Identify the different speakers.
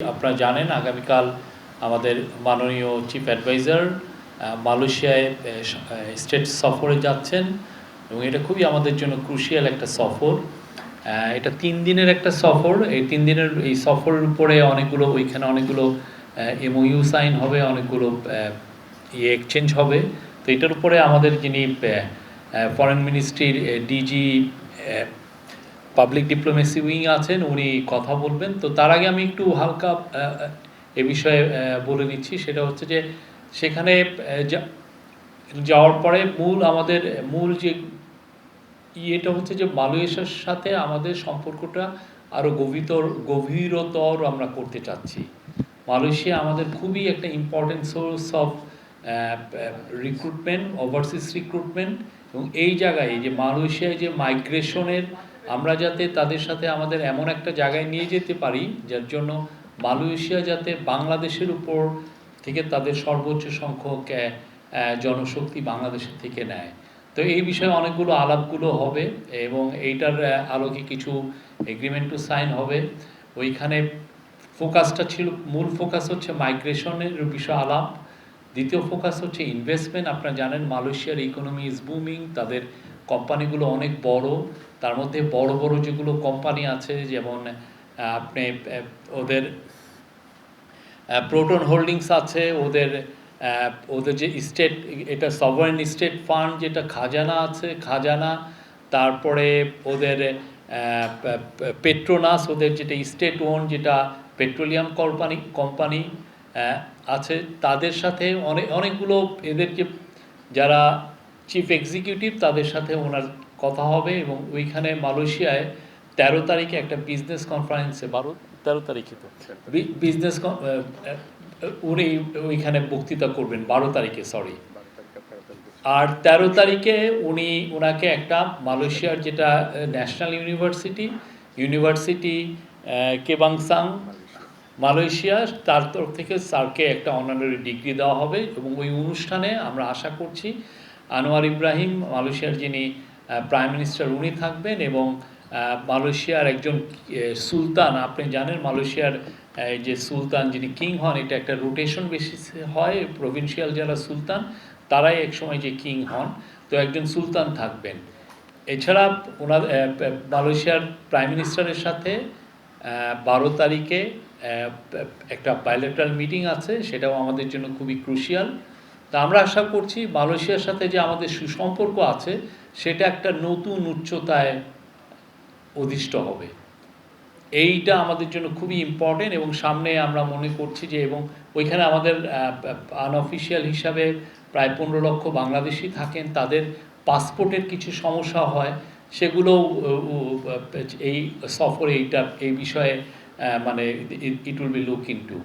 Speaker 1: আপনারা জানেন, আগামীকাল আমাদের মাননীয় চিফ অ্যাডভাইজার মালয়েশিয়ায় স্টেট সফরে যাচ্ছেন এবং এটা খুবই আমাদের জন্য ক্রুশিয়াল একটা সফর। এটা তিন দিনের একটা সফর। এই তিন দিনের, এই সফরের উপরে অনেকগুলো, ওইখানে অনেকগুলো এমওইউ সাইন হবে, অনেকগুলো ইয়ে এক্সচেঞ্জ হবে। তো এটার উপরে আমাদের যিনি ফরেন মিনিস্ট্রির ডিজি পাবলিক ডিপ্লোমেসি উইং আছেন, উনি কথা বলবেন। তো তার আগে আমি একটু হালকা এ বিষয়ে বলে নিচ্ছি। সেটা হচ্ছে যে, সেখানে যাওয়ার পরে মূল আমাদের, মূল যে ইয়েটা হচ্ছে যে, মালয়েশিয়ার সাথে আমাদের সম্পর্কটা আরও গভীরতর গভীরতর আমরা করতে চাচ্ছি। মালয়েশিয়া আমাদের খুবই একটা important source of recruitment overseas recruitment এবং এই জায়গায় যে মালয়েশিয়ায় যে মাইগ্রেশনের আমরা যাতে তাদের সাথে আমাদের এমন একটা জায়গায় নিয়ে যেতে পারি, যার জন্য মালয়েশিয়া যাতে বাংলাদেশের উপর থেকে তাদের সর্বোচ্চ সংখ্যক জনশক্তি বাংলাদেশের থেকে নেয়। তো এই বিষয়ে অনেকগুলো আলাপগুলো হবে এবং এইটার আলোকে কিছু এগ্রিমেন্টও সাইন হবে। ওইখানে ফোকাসটা ছিল, মূল ফোকাস হচ্ছে মাইগ্রেশনের বিষয়ে আলাপ। দ্বিতীয় ফোকাস হচ্ছে ইনভেস্টমেন্ট আপনারা জানেন মালয়েশিয়ার ইকোনমি ইজ বুমিং তাদের কোম্পানিগুলো অনেক বড়, তার মধ্যে বড় বড় যেগুলো কোম্পানি আছে, যেমন আপনি ওদের প্রোটন হোল্ডিংস আছে, ওদের ওদের যে স্টেট এটা সভারেন স্টেট ফান্ড যেটা খাজানা আছে, খাজানা, তারপরে ওদের পেট্রোনাস ওদের যেটা স্টেট ওন যেটা পেট্রোলিয়াম কোম্পানি কোম্পানি আছে, তাদের সাথে অনেক অনেকগুলো এদের যে যারা চিফ এক্সিকিউটিভ তাদের সাথে ওনার কথা হবে এবং ওইখানে মালয়েশিয়ায় তেরো তারিখে একটা বিজনেস কনফারেন্সে বারো তেরো তারিখে তো। বিজনেস উনি ওইখানে বক্তৃতা করবেন বারো তারিখে সরি আর তেরো তারিখে উনি ওনাকে একটা মালয়েশিয়ার যেটা national university university Kebangsaan Malaysia তার তরফ থেকে স্যারকে একটা অনারারি ডিগ্রি দেওয়া হবে এবং ওই অনুষ্ঠানে আমরা আশা করছি আনোয়ার ইব্রাহিম, মালয়েশিয়ার যিনি প্রাইম মিনিস্টার উনি থাকবেন এবং মালয়েশিয়ার একজন সুলতান, আপনি জানেন মালয়েশিয়ার যে সুলতান যিনি কিং হন, এটা একটা রোটেশন বেসিসে হয় প্রভিন্সিয়াল যারা সুলতান, তারাই একসময় যে কিং হন, তো একজন সুলতান থাকবেন। এছাড়া ওনার মালয়েশিয়ার প্রাইম মিনিস্টারের সাথে বারো তারিখে একটা বাইলেটারাল মিটিং আছে, সেটাও আমাদের জন্য খুবই ক্রুশিয়াল তা আমরা আশা করছি মালয়েশিয়ার সাথে যে আমাদের সুসম্পর্ক আছে, সেটা একটা নতুন উচ্চতায় অধিষ্ঠ হবে। এইটা আমাদের জন্য খুবই ইম্পর্টেন্ট এবং সামনে আমরা মনে করছি যে এবং ওইখানে আমাদের আনঅফিসিয়াল হিসাবে প্রায় পনেরো লক্ষ বাংলাদেশি থাকেন, তাদের পাসপোর্টের কিছু সমস্যা হয় সেগুলো এই সফরে এইটা, এই বিষয়ে মানে it will be look into